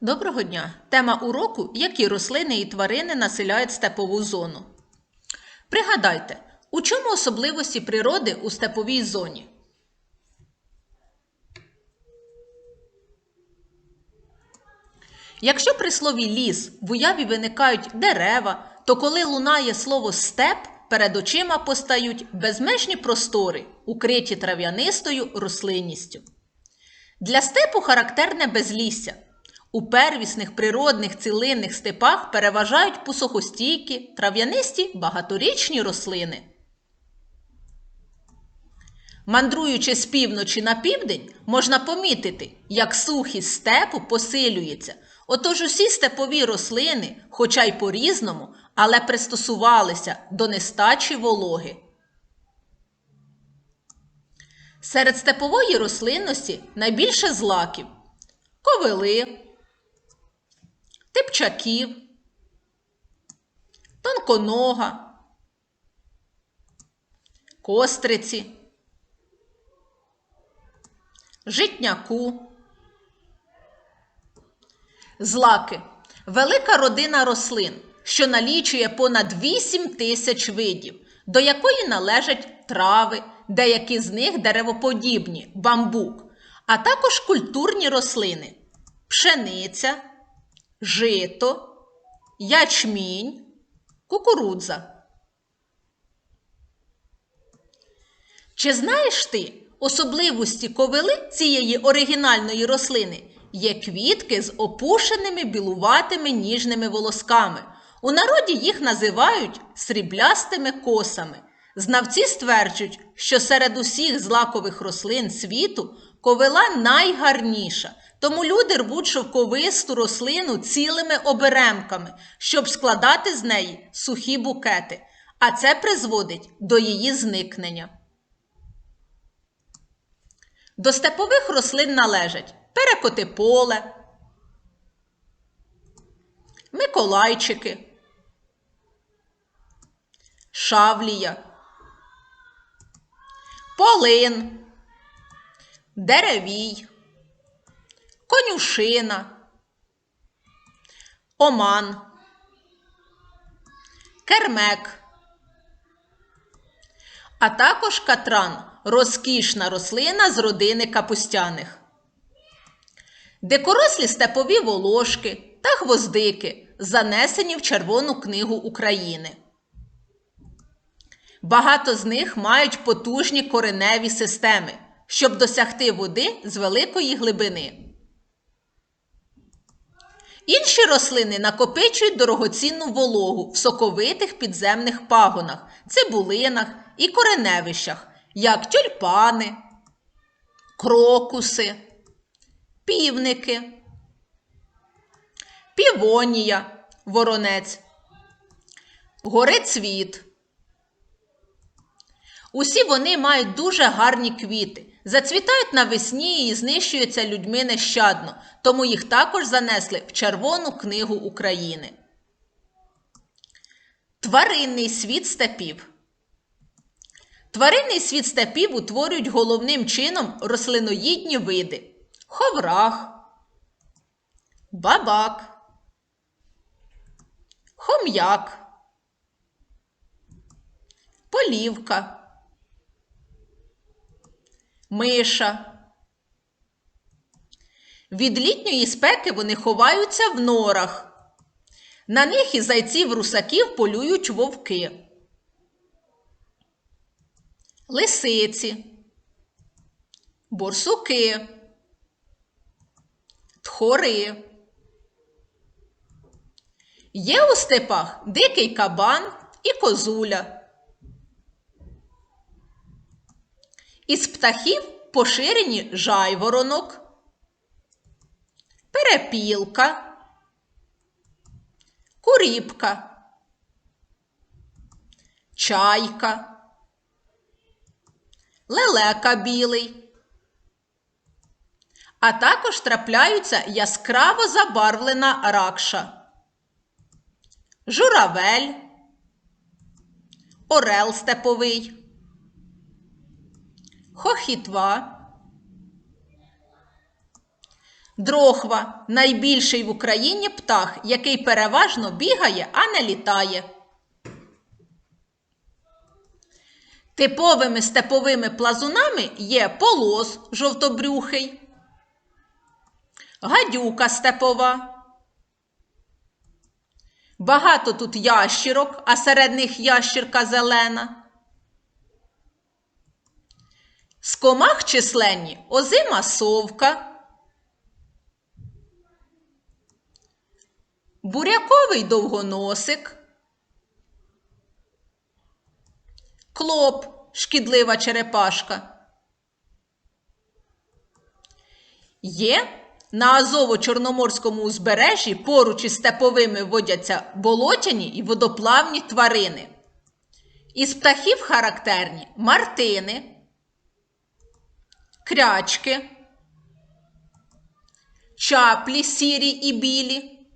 Доброго дня! Тема уроку Які рослини і тварини населяють степову зону. Пригадайте, у чому особливості природи у степовій зоні? Якщо при слові ліс в уяві виникають дерева, то коли лунає слово степ, перед очима постають безмежні простори, укриті трав'янистою рослинністю. Для степу характерне безлісся. У первісних природних цілинних степах переважають пусохостійкі, трав'янисті багаторічні рослини. Мандруючи з півночі на південь, можна помітити, як сухість степу посилюється. Отож усі степові рослини, хоча й по-різному, але пристосувалися до нестачі вологи. Серед степової рослинності найбільше злаків ковили, типчаків, тонконога, костриці, житняку. Злаки велика родина рослин, що налічує понад 8 тисяч видів, до якої належать трави, деякі з них деревоподібні, бамбук, а також культурні рослини пшениця, жито, ячмінь, кукурудза. Чи знаєш ти особливості ковили цієї оригінальної рослини? Є квітки з опушеними білуватими ніжними волосками. У народі їх називають сріблястими косами. Знавці стверджують, що серед усіх злакових рослин світу ковила найгарніша, тому люди рвуть шовковисту рослину цілими оберемками, щоб складати з неї сухі букети, а це призводить до її зникнення. До степових рослин належать перекоти поле, миколайчики, шавлія, полин, деревій, конюшина, оман, кермек, а також катран розкішна рослина з родини капустяних. Дикорослі степові волошки та гвоздики занесені в Червону книгу України. Багато з них мають потужні кореневі системи, щоб досягти води з великої глибини. Інші рослини накопичують дорогоцінну вологу в соковитих підземних пагонах, цибулинах і кореневищах, як тюльпани, крокуси, півники, півонія, воронець, горецвіт. Усі вони мають дуже гарні квіти, зацвітають навесні і знищуються людьми нещадно, тому їх також занесли в Червону книгу України. Тваринний світ степів. Тваринний світ степів утворюють головним чином рослиноїдні види. Ховрах, бабак, хом'як, полівка, миша. Від літньої спеки вони ховаються в норах. На них і зайців русаків полюють вовки лисиці, борсуки, тхори. Є у степах дикий кабан і козуля. Із птахів поширені жайворонок, перепілка, куріпка, чайка. Лелека білий. А також трапляються яскраво забарвлена ракша, журавель, орел степовий, хохітва, Дрохва найбільший в Україні птах, який переважно бігає, а не літає. Типовими степовими плазунами є полос жовтобрюхий, гадюка степова. Багато тут ящірок, а серед них ящірка зелена. З комах численні озима совка, буряковий довгоносик, клоп, шкідлива черепашка. Є на Азово-Чорноморському узбережжі поруч із степовими водяться болотяні і водоплавні тварини. Із птахів характерні мартини, крячки, чаплі сірі і білі,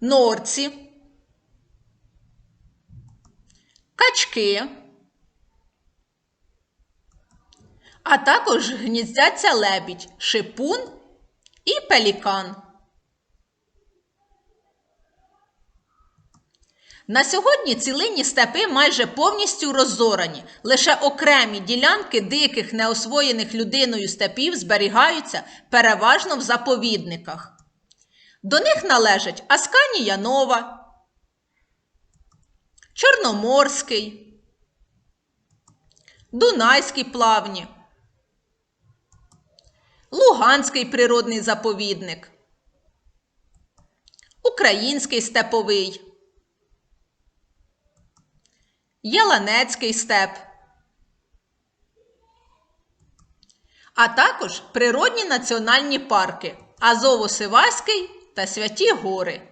норці, качки, а також гніздяться лебідь, шипун і пелікан. На сьогодні цілинні степи майже повністю роззорані. Лише окремі ділянки диких неосвоєних людиною степів зберігаються переважно в заповідниках. До них належать Асканія Нова, Чорноморський, Дунайські плавні, Луганський природний заповідник, Український степовий. Яланецький степ, а також природні національні парки Азово-Сиваський та Святі Гори.